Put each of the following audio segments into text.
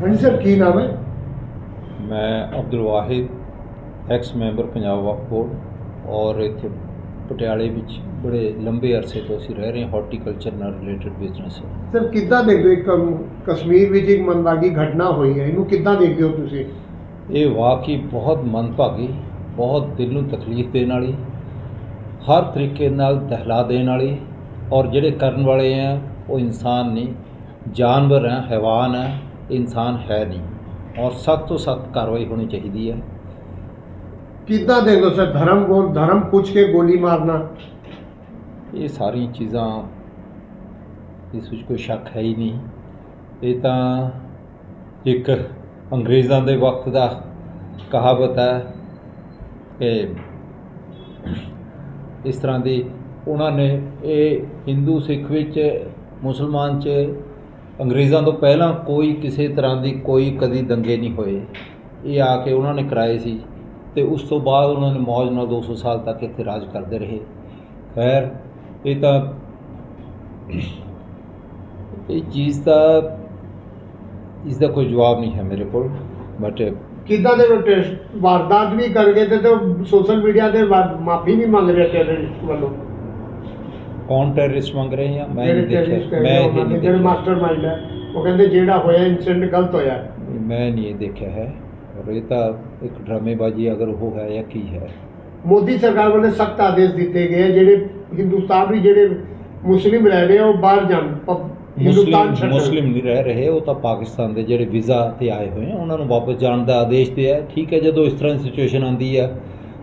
ਹਾਂਜੀ ਸਰ ਕੀ ਨਾਮ ਹੈ? ਮੈਂ Abdul Wahid ex member Punjab Waqf board ਔਰ ਇੱਥੇ ਪਟਿਆਲੇ ਵਿੱਚ ਬੜੇ ਲੰਬੇ ਅਰਸੇ ਤੋਂ ਅਸੀਂ ਰਹਿ ਰਹੇ ਹਾਂ ਹਾਰਟੀਕਲਚਰ ਨਾਲ ਰਿਲੇਟਡ ਬਿਜ਼ਨਸ ਸਰ ਕਿੱਦਾਂ ਦੇਖਦੇ ਹੋ ਇੱਕ ਕਸ਼ਮੀਰ ਵਿੱਚ ਇੱਕ ਮਨਵਾਗੀ ਘਟਨਾ ਹੋਈ ਹੈ? ਇਹਨੂੰ ਕਿੱਦਾਂ ਦੇਖਦੇ ਹੋ ਤੁਸੀਂ? ਇਹ ਵਾਕਈ ਬਹੁਤ ਮੰਦਭਾਗੀ ਬਹੁਤ ਦਿਲ ਨੂੰ ਤਕਲੀਫ ਦੇਣ ਵਾਲੀ ਹਰ ਤਰੀਕੇ ਨਾਲ ਦਹਿਲਾ ਦੇਣ ਵਾਲੀ ਔਰ ਜਿਹੜੇ ਕਰਨ ਵਾਲੇ ਆ ਉਹ ਇਨਸਾਨ ਨਹੀਂ ਜਾਨਵਰ ਹੈ ਹੈਵਾਨ ਹੈ। ਇਨਸਾਨ ਹੈ ਨਹੀਂ। ਔਰ ਸਖਤ ਤੋਂ ਸਖਤ ਕਾਰਵਾਈ ਹੋਣੀ ਚਾਹੀਦੀ ਹੈ। ਕਿੱਦਾਂ ਦੇਖਦੇ ਹੋ ਸਰ ਧਰਮ ਕੋ ਧਰਮ ਪੁੱਛ ਕੇ ਗੋਲੀ ਮਾਰਨਾ। ਇਹ ਸਾਰੀਆਂ ਚੀਜ਼ਾਂ ਇਸ ਵਿੱਚ ਕੋਈ ਸ਼ੱਕ ਹੈ ਹੀ ਨਹੀਂ। ਇਹ ਤਾਂ ਇੱਕ ਅੰਗਰੇਜ਼ਾਂ ਦੇ ਵਕਤ ਦਾ ਕਹਾਵਤ ਹੈ ਕਿ ਇਸ ਤਰ੍ਹਾਂ ਦੀ ਉਹਨਾਂ ਨੇ ਇਹ ਹਿੰਦੂ ਸਿੱਖ ਵਿੱਚ ਮੁਸਲਮਾਨ 'ਚ ਅੰਗਰੇਜ਼ਾਂ ਤੋਂ ਪਹਿਲਾਂ ਕੋਈ ਕਿਸੇ ਤਰ੍ਹਾਂ ਦੀ ਕੋਈ ਕਦੀ ਦੰਗੇ ਨਹੀਂ ਹੋਏ। ਇਹ ਆ ਕੇ ਉਹਨਾਂ ਨੇ ਕਰਾਏ ਸੀ ਤੇ ਉਸ ਤੋਂ ਬਾਅਦ ਉਹਨਾਂ ਨੇ ਮੌਜ ਨਾਲ 200 ਸਾਲ ਤੱਕ ਇੱਥੇ ਰਾਜ ਕਰਦੇ ਰਹੇ। ਖੈਰ, ਇਹ ਤਾਂ ਇਹ ਚੀਜ਼ ਦਾ ਇਸ ਦਾ ਕੋਈ ਜਵਾਬ ਨਹੀਂ ਹੈ ਮੇਰੇ ਕੋਲ ਬਟ ਕਿੱਦਾਂ ਦੇ ਵਾਰਦਾਤ ਵੀ ਕਰ ਗਏ ਤੇ ਸੋਸ਼ਲ ਮੀਡੀਆ ਤੇ ਮਾਫੀ ਵੀ ਮੰਗ ਰਿਹਾ ਟੈਰਰਿਸਟ ਵੱਲੋਂ? ਕੌਣ ਟੈਰਰਿਸਟ ਮੰਗ ਰਹੇ ਆ? ਮੈਂ ਟੈਰਰਿਸਟ ਦੇਖਿਆ। ਮੈਂ ਇਹ ਨਹੀਂ ਦੇਖਿਆ। ਮਾਸਟਰਮਾਈਂਡ ਹੈ ਉਹ ਕਹਿੰਦੇ ਜਿਹੜਾ ਹੋਇਆ ਇਨਸੀਡੈਂਟ ਗਲਤ ਹੋਇਆ। ਮੈਂ ਨਹੀਂ ਇਹ ਦੇਖਿਆ ਹੈ। ਔਰ ਇਹ ਤਾਂ ਇੱਕ ਡਰਾਮੇਬਾਜ਼ੀ ਅਗਰ ਉਹ ਹੈ ਜਾਂ ਕੀ ਹੈ। ਮੋਦੀ ਸਰਕਾਰ ਵੱਲੋਂ ਸਖਤ ਆਦੇਸ਼ ਦਿੱਤੇ ਗਏ ਆ, ਜਿਹੜੇ ਹਿੰਦੁਸਤਾਨ ਵੀ ਜਿਹੜੇ ਮੁਸਲਿਮ ਰਹਿ ਰਹੇ ਆ ਉਹ ਬਾਹਰ ਜਾਣ ਹਿੰਦੁਸਤਾਨ ਮੁਸਲਿਮ ਨਹੀਂ ਰਹਿ ਰਹੇ ਉਹ ਤਾਂ ਪਾਕਿਸਤਾਨ ਦੇ ਜਿਹੜੇ ਵੀਜ਼ਾ ਤੇ ਆਏ ਹੋਏ ਆ ਉਹਨਾਂ ਨੂੰ ਵਾਪਸ ਜਾਣ ਦਾ ਆਦੇਸ਼ ਦਿਆ ਹੈ। ਠੀਕ ਹੈ ਜਦੋਂ ਇਸ ਤਰ੍ਹਾਂ ਦੀ ਸਿਚੁਏਸ਼ਨ ਆਂਦੀ ਹੈ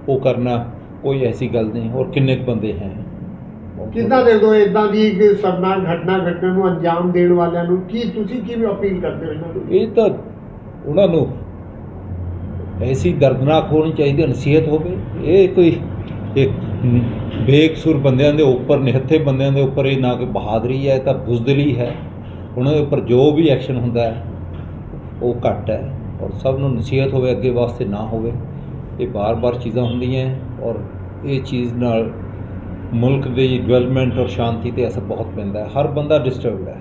ਉਹ ਕਰਨਾ ਕੋਈ ਐਸੀ ਗੱਲ ਨਹੀਂ ਔਰ ਕਿੰਨੇ ਕੁ ਬੰਦੇ ਹੈ? ਕਿੱਦਾਂ ਦੇਖਦੇ ਹੋ ਇਦਾਂ ਦੀ ਇੱਕ ਸਰਨਾਕ ਘਟਨਾ ਘਟਨਾ ਨੂੰ ਅੰਜਾਮ ਦੇਣ ਵਾਲਿਆਂ ਨੂੰ ਕੀ ਤੁਸੀਂ ਕੀ ਅਪੀਲ ਕਰਦੇ ਹੋ ਇਹਨਾਂ ਨੂੰ? ਇਹ ਤਾਂ ਉਹਨਾਂ ਨੂੰ ਐਸੀ ਦਰਦਨਾਕ ਹੋਣੀ ਚਾਹੀਦੀ ਹੈ, ਨਸੀਹਤ ਹੋਵੇ। ਇਹ ਕੋਈ ਇੱਕ ਬੇਕਸੂਰ ਬੰਦਿਆਂ ਦੇ ਉੱਪਰ ਨਿਹੱਥੇ ਬੰਦਿਆਂ ਦੇ ਉੱਪਰ ਇਹ ਨਾ ਕੋਈ ਬਹਾਦਰੀ ਹੈ ਇਹ ਤਾਂ ਬੁਜ਼ਦਲੀ ਹੈ। ਉਹਨਾਂ ਦੇ ਉੱਪਰ ਜੋ ਵੀ ਐਕਸ਼ਨ ਹੁੰਦਾ ਹੈ ਉਹ ਘੱਟ ਹੈ ਔਰ ਸਭ ਨੂੰ ਨਸੀਹਤ ਹੋਵੇ ਅੱਗੇ ਵਾਸਤੇ ਨਾ ਹੋਵੇ। ਇਹ ਬਾਰ-ਬਾਰ ਚੀਜ਼ਾਂ ਹੁੰਦੀਆਂ ਔਰ ਇਹ ਚੀਜ਼ ਨਾਲ ਮੁਲਕ ਦੀ ਡਿਵੈਲਪਮੈਂਟ ਔਰ ਸ਼ਾਂਤੀ ਤੇ ਅਸਰ ਬਹੁਤ ਪੈਂਦਾ ਹੈ। ਹਰ ਬੰਦਾ ਡਿਸਟਰਬਡ ਹੈ।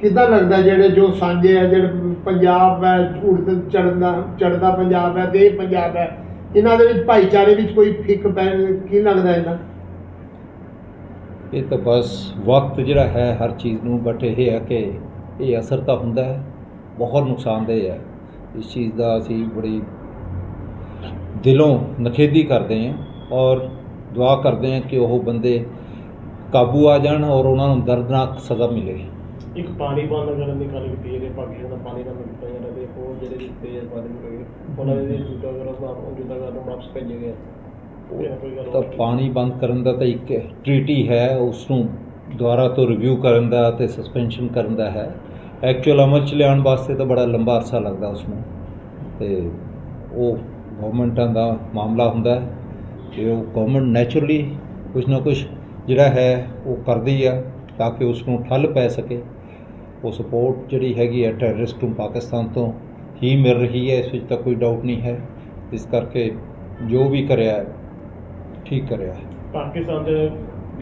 ਕਿੱਦਾਂ ਲੱਗਦਾ ਜਿਹੜੇ ਜੋ ਸਾਂਝੇ ਆ ਜਿਹੜੇ ਪੰਜਾਬ ਹੈ ਉੜਦ ਚੜਦਾ ਚੜਦਾ ਪੰਜਾਬ ਹੈ ਤੇ ਇਹ ਪੰਜਾਬ ਹੈ ਇਹਨਾਂ ਦੇ ਵਿੱਚ ਭਾਈਚਾਰੇ ਵਿੱਚ ਕੋਈ ਫਿੱਕ ਪੈ ਕੀ ਲੱਗਦਾ ਇਹਨਾਂ? ਇਹ ਤਾਂ ਬਸ ਵਕਤ ਜਿਹੜਾ ਹੈ ਹਰ ਚੀਜ਼ ਨੂੰ ਬਟ ਇਹ ਹੈ ਕਿ ਇਹ ਅਸਰ ਤਾਂ ਹੁੰਦਾ ਹੈ। ਬਹੁਤ ਨੁਕਸਾਨਦੇਹ ਹੈ। ਇਸ ਚੀਜ਼ ਦਾ ਅਸੀਂ ਬੜੀ ਦਿਲੋਂ ਨਖੇਦੀ ਕਰਦੇ ਹਾਂ ਔਰ ਦੁਆ ਕਰਦੇ ਹਾਂ ਕਿ ਉਹ ਬੰਦੇ ਕਾਬੂ ਆ ਜਾਣ ਔਰ ਉਹਨਾਂ ਨੂੰ ਦਰਦਨਾਕ ਸਜ਼ਾ ਮਿਲੇ। ਇੱਕ ਪਾਣੀ ਬੰਦ ਕਰਨ ਦੀ ਗੱਲ ਕੀਤੀ ਕਿ ਪਾਕਿਸਤਾਨ ਦਾ ਪਾਣੀ ਬੰਦ ਕੀਤਾ ਜਾਣਾ ਤੇ ਹੋਰ ਜਿਹੜੇ ਦਿੱਤੇ ਆ ਪਾਣੀ ਨੂੰ ਉਹਨਾਂ ਦੇ ਜੁੱਤਾ ਕਰਨ ਦਾ ਜੁੱਤਾ ਕਰਨ ਨੂੰ ਵਾਪਸ ਭੇਜੇ ਗਏ ਕੋਈ ਤਾਂ ਪਾਣੀ ਬੰਦ ਕਰਨ ਦਾ ਤਾਂ ਇੱਕ ਟ੍ਰੀਟੀ ਹੈ ਉਸ ਨੂੰ ਦੁਬਾਰਾ ਤੋਂ ਰਿਵਿਊ ਕਰਨ ਦਾ ਤੇ ਸਸਪੈਂਸ਼ਨ ਕਰਨ ਦਾ ਹੈ। ਐਕਚੁਅਲ ਅਮਲ ਚ ਲਿਆਉਣ ਵਾਸਤੇ ਤਾਂ ਬੜਾ ਲੰਬਾ ਅਰਸਾ ਲੱਗਦਾ ਉਸ ਨੂੰ ਤੇ ਉਹ ਗਵਰਨਮੈਂਟਾਂ ਦਾ ਮਾਮਲਾ ਹੁੰਦਾ ਹੈ। ਉਹ ਗਵਰਨਮੈਂਟ ਨੈਚੁਰਲੀ ਕੁਝ ਨਾ ਕੁਝ ਜਿਹੜਾ ਹੈ ਉਹ ਕਰਦੀ ਆ ਤਾਂ ਕਿ ਉਸ ਨੂੰ ਠੱਲ ਪੈ ਸਕੇ। ਉਹ ਸਪੋਰਟ ਜਿਹੜੀ ਹੈਗੀ ਹੈ ਟੈਰਰਿਸਟ ਨੂੰ ਪਾਕਿਸਤਾਨ ਤੋਂ ਹੀ ਮਿਲ ਰਹੀ ਹੈ ਇਸ ਵਿੱਚ ਤਾਂ ਕੋਈ ਡਾਊਟ ਨਹੀਂ ਹੈ। ਇਸ ਕਰਕੇ ਜੋ ਵੀ ਕਰਿਆ ਹੈ, ਠੀਕ ਕਰਿਆ ਹੈ। ਪਾਕਿਸਤਾਨ ਦੇ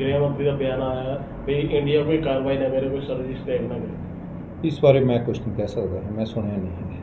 ਗ੍ਰਹਿ ਮੰਤਰੀ ਦਾ ਬਿਆਨ ਆਇਆ ਵੀ ਇੰਡੀਆ ਕੋਈ ਕਾਰਵਾਈ ਨਾ ਕਰੇ ਕੋਈ ਸਰਜਿਸ ਟੈਗ ਨਾ ਕਰੇ। ਇਸ ਬਾਰੇ ਮੈਂ ਕੁਝ ਨਹੀਂ ਕਹਿ ਸਕਦਾ ਮੈਂ ਸੁਣਿਆ ਨਹੀਂ ਹੈ।